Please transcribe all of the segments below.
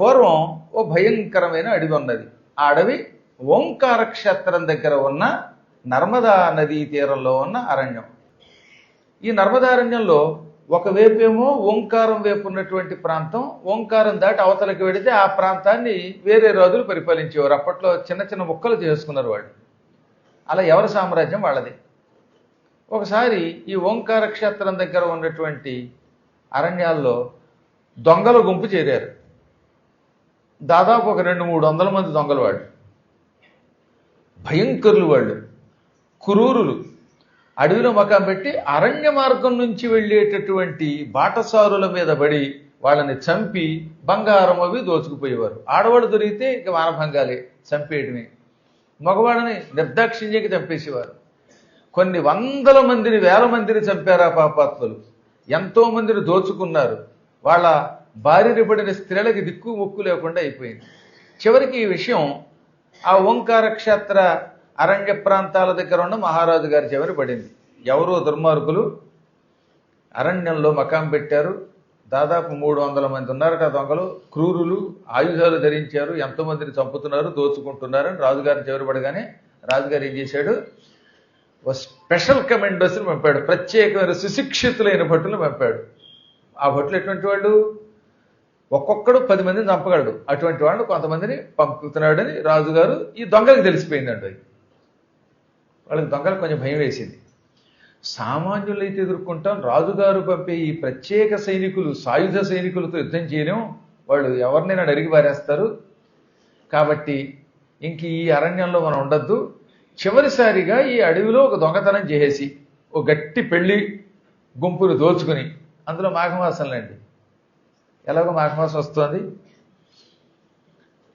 పూర్వం ఓ భయంకరమైన అడవి ఉన్నది. ఆ అడవి ఓంకార క్షేత్రం దగ్గర ఉన్న నర్మదా నదీ తీరంలో ఉన్న అరణ్యం. ఈ నర్మదారణ్యంలో ఒక వైపేమో ఓంకారం వైపు ఉన్నటువంటి ప్రాంతం ఓంకారం దాటి అవతలకి వెడితే ఆ ప్రాంతాన్ని వేరే రాజులు పరిపాలించేవారు. అప్పట్లో చిన్న చిన్న ముక్కలు చేసుకున్నారు వాళ్ళు. అలా ఎవరి సామ్రాజ్యం వాళ్ళది. ఒకసారి ఈ ఓంకార క్షేత్రం దగ్గర ఉన్నటువంటి అరణ్యాల్లో దొంగల గుంపు చేరారు. దాదాపు ఒక రెండు మూడు వందల మంది దొంగలు వాళ్ళు. భయంకరులు వాళ్ళు. క్రూరులు. అడవిలో మకాం పెట్టి అరణ్య మార్గం నుంచి వెళ్ళేటటువంటి బాటసారుల మీద పడి వాళ్ళని చంపి బంగారం అవి దోచుకుపోయేవారు. ఆడవాళ్ళు దొరికితే ఇక మానభంగాలే చంపేయటమే. మగవాళ్ళని నిర్దాక్షిణ్యంగా చంపేసేవారు. కొన్ని వందల మందిని వేల మందిని చంపారు ఆ పాపాత్మలు. ఎంతో మందిని దోచుకున్నారు. వాళ్ళ భార్యని పడిన స్త్రీలకి దిక్కు ముక్కు లేకుండా అయిపోయింది. చివరికి ఈ విషయం ఆ ఓంకార క్షేత్ర అరణ్య ప్రాంతాల దగ్గర ఉన్న మహారాజు గారి చివరి పడింది. ఎవరో దుర్మార్గులు అరణ్యంలో మకాం పెట్టారు. దాదాపు మూడు వందల మంది ఉన్నారట దొంగలు. క్రూరులు ఆయుధాలు ధరించారు. ఎంతోమందిని చంపుతున్నారు దోచుకుంటున్నారని అని రాజుగారి చివరి పడగానే రాజుగారు ఏం చేశాడు? ఓ స్పెషల్ కమాండోస్ని పంపాడు. ప్రత్యేకమైన సుశిక్షితులైన భటులు పంపాడు. ఆ భటులు ఎటువంటి వాళ్ళు? ఒక్కొక్కడు పది మందిని చంపగలడు. అటువంటి వాడు కొంతమందిని పంపుతున్నాడని రాజుగారు ఈ దొంగలకు తెలిసిపోయిందండి. వాళ్ళకి దొంగలకు కొంచెం భయం వేసింది. సామాన్యులైతే ఎదుర్కొంటాం రాజుగారు పంపే ఈ ప్రత్యేక సైనికులు సాయుధ సైనికులతో యుద్ధం చేయలేం. వాళ్ళు ఎవరినైనా అడిగి పారేస్తారు. కాబట్టి ఇంక ఈ అరణ్యంలో మనం ఉండద్దు. చివరిసారిగా ఈ అడవిలో ఒక దొంగతనం చేసేసి ఒక గట్టి పెళ్ళి గుంపును దోచుకుని అందులో మాఘమాసంలండి. ఎలాగో మాఘమాసం వస్తుంది.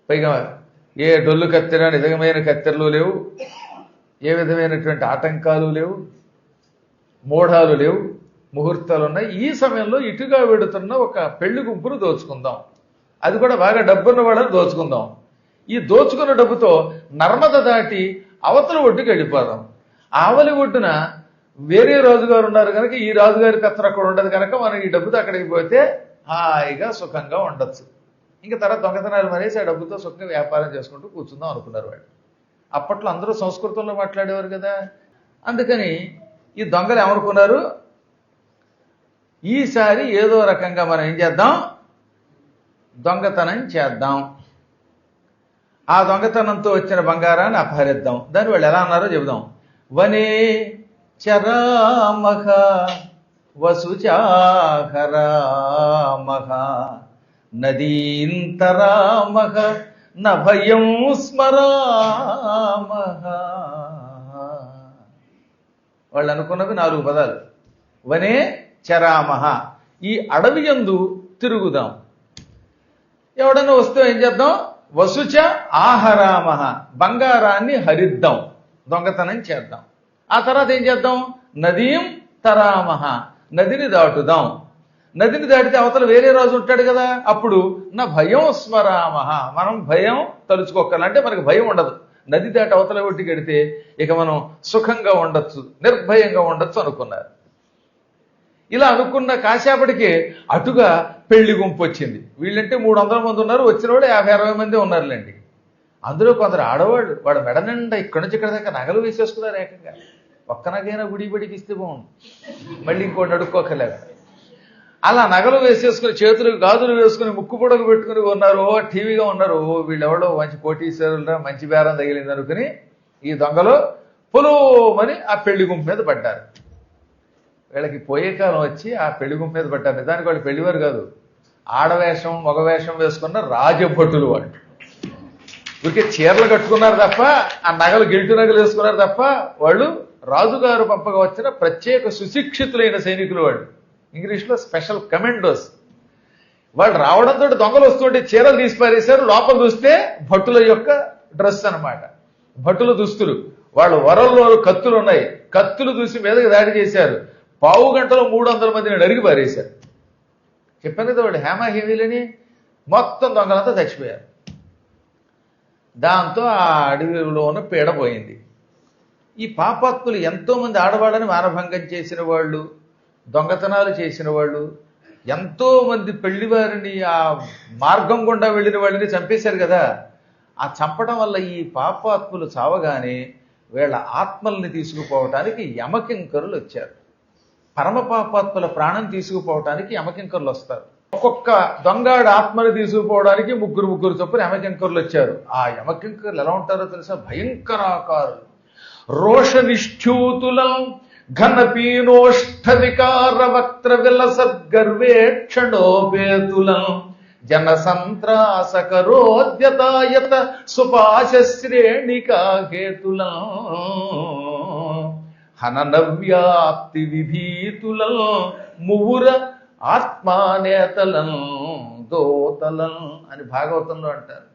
పైగా ఏ డొల్లు కత్తెర నిజమైన కత్తెరలు లేవు. ఏ విధమైనటువంటి ఆటంకాలు లేవు. మూఢాలు లేవు. ముహూర్తాలు ఉన్నాయి. ఈ సమయంలో ఇటుగా వెడుతున్న ఒక పెళ్ళి గుంపును దోచుకుందాం. అది కూడా బాగా డబ్బున్న వాళ్ళని దోచుకుందాం. ఈ దోచుకున్న డబ్బుతో నర్మద దాటి అవతల ఒడ్డుకి వెళ్ళిపోదాం. ఆవలి ఒడ్డున వేరే రాజుగారు ఉన్నారు కనుక ఈ రాజుగారి కత్తర అక్కడ ఉండదు కనుక మనం ఈ డబ్బుతో అక్కడికి పోతే హాయిగా సుఖంగా ఉండొచ్చు. ఇంకా తర్వాత దొంగతనాలు మనేసి ఆ డబ్బుతో సుఖంగా వ్యాపారం చేసుకుంటూ కూర్చుందాం అనుకున్నారు వాళ్ళు. అప్పట్లో అందరూ సంస్కృతంలో మాట్లాడేవారు కదా. అందుకని ఈ దొంగలు ఏమనుకున్నారు ఈసారి ఏదో రకంగా మనం ఏం చేద్దాం? దొంగతనం చేద్దాం. ఆ దొంగతనంతో వచ్చిన బంగారాన్ని అపహరిద్దాం. దాన్ని వాళ్ళు ఎలా అన్నారో చెబుదాం. వనే చరామహ వసుచాహరామహ నదీంతరామహ నభయం స్మరామహ. వాళ్ళు అనుకున్నవి నాలుగు పదాలు. వనే చరామహ. ఈ అడవి యందు తిరుగుదాం. ఎవడన్నా వస్తే ఏం చేద్దాం? వసుచ ఆహరామహ. బంగారాన్ని హరిద్దాం. దొంగతనం చేద్దాం. ఆ తర్వాత ఏం చేద్దాం? నదీం తరామహ. నదిని దాటుదాం. నదిని దాటితే అవతల వేరే రాజు ఉంటాడు కదా అప్పుడు నా భయం స్మరామహ. మనం భయం తలుచుకోకల మనకు మనకి భయం ఉండదు. నది దాటి అవతల ఒడ్డు గడితే ఇక మనం సుఖంగా ఉండొచ్చు నిర్భయంగా ఉండొచ్చు అనుకున్నారు. ఇలా అనుకున్న కాసేపటికే అటుగా పెళ్ళి గుంపు వచ్చింది. వీళ్ళంటే మూడు వందల మంది ఉన్నారు వచ్చిన వాళ్ళు యాభై అరవై మంది ఉన్నారులేండి. అందులో కొందరు ఆడవాళ్ళు వాడు మెడ నిండా ఇక్కడి నుంచి ఇక్కడ దాకా నగలు వేసేసుకున్నారు ఏకంగా. పక్కనకైనా గుడి బడికి ఇస్తే బాగుంది మళ్ళీ ఇంకోటి అడుక్కోకలేదు అలా నగలు వేసేసుకుని చేతులు గాజులు వేసుకుని ముక్కు పొడకు పెట్టుకుని ఉన్నారు ఓ టీవీగా ఉన్నారు. ఓ వీళ్ళెవడో మంచి కోటీశ్వరులరా మంచి బేరం తగిలింది అనుకుని ఈ దొంగలు పొలోమని ఆ పెళ్ళి గుంపు మీద పడ్డారు. వీళ్ళకి పోయే కాలం వచ్చి ఆ పెళ్ళి గుంపు మీద పడ్డారు. నిజానికి వాళ్ళు పెళ్ళివారు కాదు. ఆడవేషం మగవేషం వేసుకున్న రాజభటులు వాళ్ళు. ఊరికే చీరలు కట్టుకున్నారు తప్ప ఆ నగలు గిల్టు నగలు వేసుకున్నారు తప్ప వాళ్ళు రాజుగారు పంపగా వచ్చిన ప్రత్యేక సుశిక్షితులైన సైనికులు వాళ్ళు. ఇంగ్లీష్లో స్పెషల్ కమెండోస్. వాళ్ళు రావడంతో దొంగలు వస్తుంటే చీరలు తీసి పారేశారు లోపల చూస్తే భటుల యొక్క డ్రెస్ అన్నమాట. భటుల దుస్తులు. వాళ్ళు వరల్లో కత్తులు ఉన్నాయి. కత్తులు చూసి మీదకి దాడి చేశారు. పావు గంటలో మూడు వందల మందిని నరిగి పారేశారు. చెప్పాను కదా వాళ్ళు హేమ హేమీలని మొత్తం దొంగలంతా చచ్చిపోయారు. దాంతో ఆ అడవిలో ఉన్న పీడ పోయింది. ఈ పాపాత్ములు ఎంతోమంది ఆడవాళ్ళని మానభంగం చేసిన వాళ్ళు దొంగతనాలు చేసిన వాళ్ళు ఎంతోమంది పెళ్ళివారిని ఆ మార్గం గుండా వెళ్ళిన వాళ్ళని చంపేశారు కదా. ఆ చంపడం వల్ల ఈ పాపాత్ములు చావగానే వీళ్ళ ఆత్మల్ని తీసుకుపోవటానికి యమకింకరులు వచ్చారు. పరమ పాపాత్ముల ప్రాణం తీసుకుపోవటానికి యమకింకరులు వస్తారు. ఒక్కొక్క దొంగాడు ఆత్మని తీసుకుపోవడానికి ముగ్గురు ముగ్గురు చొప్పున యమకింకరులు వచ్చారు. ఆ యమకింకరులు ఎలా ఉంటారో తెలుసా? భయంకరాకారులు. రోషనిష్ఠ్యూతులం ఘనపీనోష్ఠ వక్త్ర విలసద్గర్వేక్షణోపేతులం జన సంత్రాసకరోద్యతాయత సుపాశ శ్రేణికా హేతులం హననవ్యాప్తి విభీతులం మువుర ఆత్మానేతలం దోతలం అని భాగవతంలో అంటారు.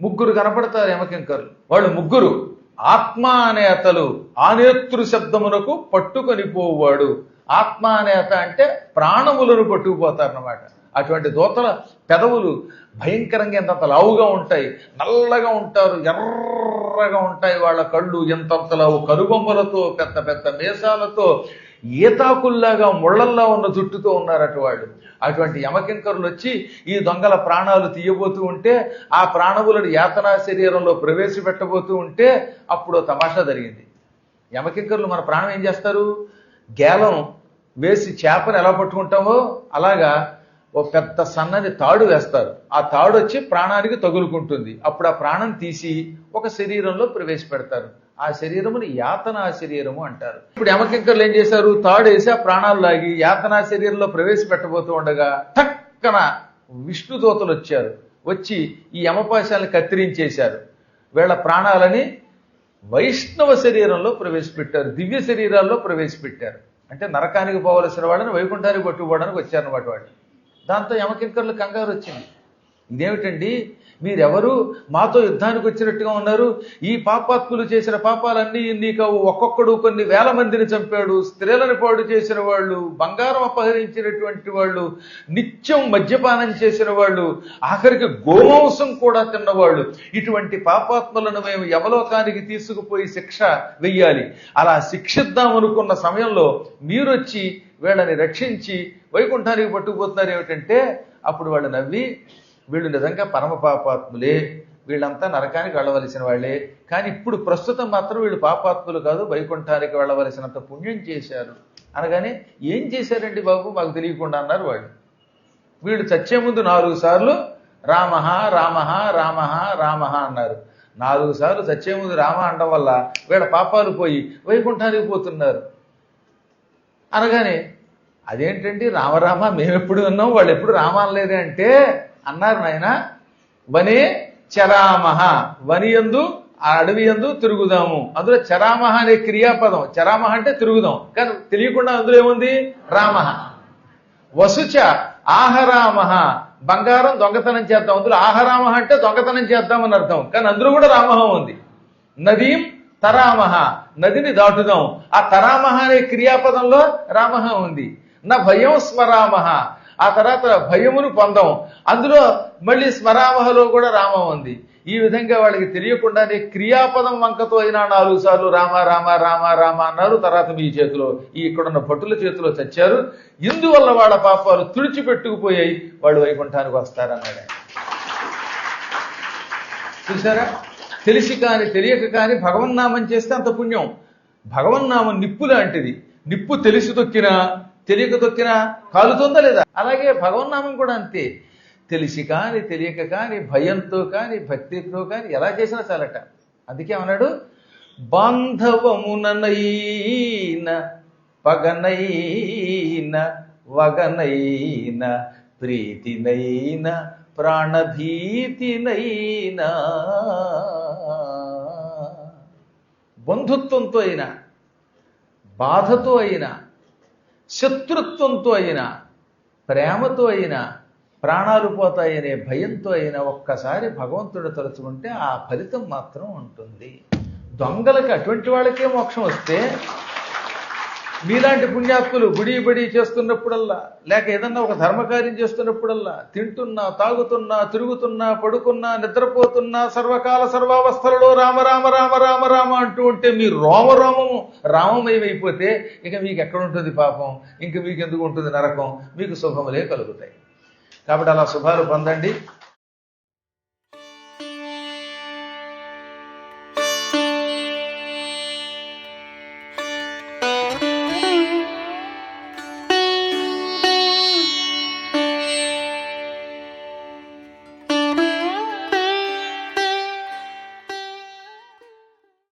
ముగ్గురు కనపడతారు యమకింకరులు. వాళ్ళు ముగ్గురు. ఆత్మానేతలు ఆనేతృ శబ్దమునకు పట్టుకొని పోవాడు ఆత్మానేత అంటే ప్రాణములను పట్టుకుపోతారన్నమాట. అటువంటి దోతల పెదవులు భయంకరంగా ఎంతంత లావుగా ఉంటాయి. నల్లగా ఉంటారు ఎర్రగా ఉంటాయి. వాళ్ళ కళ్ళు ఎంతంత లావు. కనుబొమ్మలతో పెద్ద పెద్ద మేసాలతో ఈతాకుల్లాగా ముళ్ళల్లా ఉన్న జుట్టుతో ఉన్నారు అటు వాళ్ళు. అటువంటి యమకింకరులు వచ్చి ఈ దొంగల ప్రాణాలు తీయబోతూ ఉంటే ఆ ప్రాణములను యాతనా శరీరంలో ప్రవేశపెట్టబోతూ ఉంటే అప్పుడు తమాషా జరిగింది. యమకింకరులు మన ప్రాణం ఏం చేస్తారు? గేలం వేసి చేపను ఎలా పట్టుకుంటామో అలాగా ఓ పెద్ద సన్నని తాడు వేస్తారు. ఆ తాడు వచ్చి ప్రాణానికి తగులుకుంటుంది. అప్పుడు ఆ ప్రాణం తీసి ఒక శరీరంలో ప్రవేశపెడతారు. ఆ శరీరముని యాతనా శరీరము అంటారు. ఇప్పుడు యమకింకర్లు ఏం చేశారు? తాడు వేసి ఆ ప్రాణాలు లాగి యాతనా శరీరంలో ప్రవేశపెట్టబోతూ ఉండగా టక్కన విష్ణుదూతలు వచ్చారు. వచ్చి ఈ యమపాశాలను కత్తిరించేశారు. వీళ్ళ ప్రాణాలని వైష్ణవ శరీరంలో ప్రవేశపెట్టారు. దివ్య శరీరాల్లో ప్రవేశపెట్టారు. అంటే నరకానికి పోవలసిన వాళ్ళని వైకుంఠానికి పట్టుకుపోవడానికి వచ్చారన్నమాట వాళ్ళు. దాంతో యమకింకర్లు కంగారు వచ్చింది. ఇదేమిటండి? మీరెవరు? మాతో యుద్ధానికి వచ్చినట్టుగా ఉన్నారు. ఈ పాపాత్ములు చేసిన పాపాలన్నీ నీకు ఒక్కొక్కడు కొన్ని వేల మందిని చంపాడు. స్త్రీలను పాడు చేసిన వాళ్ళు బంగారం అపహరించినటువంటి వాళ్ళు నిత్యం మద్యపానం చేసిన వాళ్ళు ఆఖరికి గోమాంసం కూడా తిన్నవాళ్ళు. ఇటువంటి పాపాత్ములను మేము యవలోకానికి తీసుకుపోయి శిక్ష వెయ్యాలి. అలా శిక్షిద్దామనుకున్న సమయంలో మీరొచ్చి వీళ్ళని రక్షించి వైకుంఠానికి పట్టుకుపోతున్నారు ఏమిటంటే అప్పుడు వాళ్ళు నవ్వి వీళ్ళు నిజంగా పరమ పాపాత్ములే. వీళ్ళంతా నరకానికి వెళ్ళవలసిన వాళ్ళే. కానీ ఇప్పుడు ప్రస్తుతం మాత్రం వీళ్ళు పాపాత్ములు కాదు వైకుంఠానికి వెళ్ళవలసినంత పుణ్యం చేశారు. అనగానే ఏం చేశారండి బాబు? మాకు తెలియకుండా అన్నారు వాళ్ళు. వీళ్ళు చచ్చే ముందు నాలుగు సార్లు రామహ రామహ రామహ రామహ అన్నారు. నాలుగు సార్లు చచ్చే ముందు రామ అనడం వల్ల వీళ్ళ పాపాలు పోయి వైకుంఠానికి పోతున్నారు. అనగానే అదేంటండి? రామరామ మేమెప్పుడు ఉన్నాం? వాళ్ళు ఎప్పుడు రామ అనలేదే అంటే అన్నారు నాయన. వనే చరామహ. వని ఎందు ఆ అడవి ఎందు తిరుగుదాము. అందులో చరామహ అనే క్రియాపదం. చరామహ అంటే తిరుగుదాం. కానీ తెలియకుండా అందులో ఏముంది? రామహ. వసుచ ఆహరామహ. బంగారం దొంగతనం చేద్దాం. అందులో ఆహరామహ అంటే దొంగతనం చేద్దామని అర్థం. కానీ అందులో కూడా రామహ ఉంది. నదీం తరామహ. నదిని దాటుదాం. ఆ తరామహ అనే క్రియాపదంలో రామహ ఉంది. నా భయం స్మరామహ. ఆ తర్వాత భయమును పొందాం అందులో మళ్ళీ స్మరామహలో కూడా రామ ఉంది. ఈ విధంగా వాళ్ళకి తెలియకుండానే క్రియాపదం వంకతో అయినా నాలుగు సార్లు రామ రామ రామ రామ అన్నారు. తర్వాత మీ చేతిలో ఈ ఇక్కడున్న భటుల చేతిలో చచ్చారు. ఇందువల్ల వాళ్ళ పాపాలు తుడిచిపెట్టుకుపోయాయి. వాళ్ళు వైకుంఠానికి వస్తారన్నాడు చూసారా తెలిసి కాని తెలియక కానీ భగవన్నామం చేస్తే అంత పుణ్యం. భగవన్నామం నిప్పు లాంటిది. నిప్పు తెలిసి తొక్కినా తెలియక తొక్కిన కాలుతుందా లేదా? అలాగే భగవన్నామం కూడా అంతే. తెలిసి కానీ తెలియక కానీ భయంతో కానీ భక్తితో కాని ఎలా చేసినా చాలట. అందుకే అన్నాడు బాంధవముననైన పగనైన వగనైన ప్రీతినైన ప్రాణభీతినైనా బంధుత్వంతో అయినా బాధతో అయినా శత్రుత్వంతో అయినా ప్రేమతో అయినా ప్రాణాలు పోతాయనే భయంతో అయినా ఒక్కసారి భగవంతుడు తలుచుకుంటే ఆ ఫలితం మాత్రం ఉంటుంది. దొంగలకి అటువంటి వాళ్ళకే మోక్షం వస్తే మీలాంటి పుణ్యాత్ములు గుడి బడి చేస్తున్నప్పుడల్లా లేక ఏదన్నా ఒక ధర్మకార్యం చేస్తున్నప్పుడల్లా తింటున్నా తాగుతున్నా తిరుగుతున్నా పడుకున్నా నిద్రపోతున్నా సర్వకాల సర్వావస్థలలో రామ రామ రామ రామ రామ అంటూ ఉంటే మీ రోమరోమము రామమయమైపోతే ఇక మీకు ఎక్కడ ఉంటుంది పాపం? ఇంక మీకు ఎందుకు ఉంటుంది నరకం? మీకు శుభములే కలుగుతాయి. కాబట్టి అలా శుభాలు పొందండి.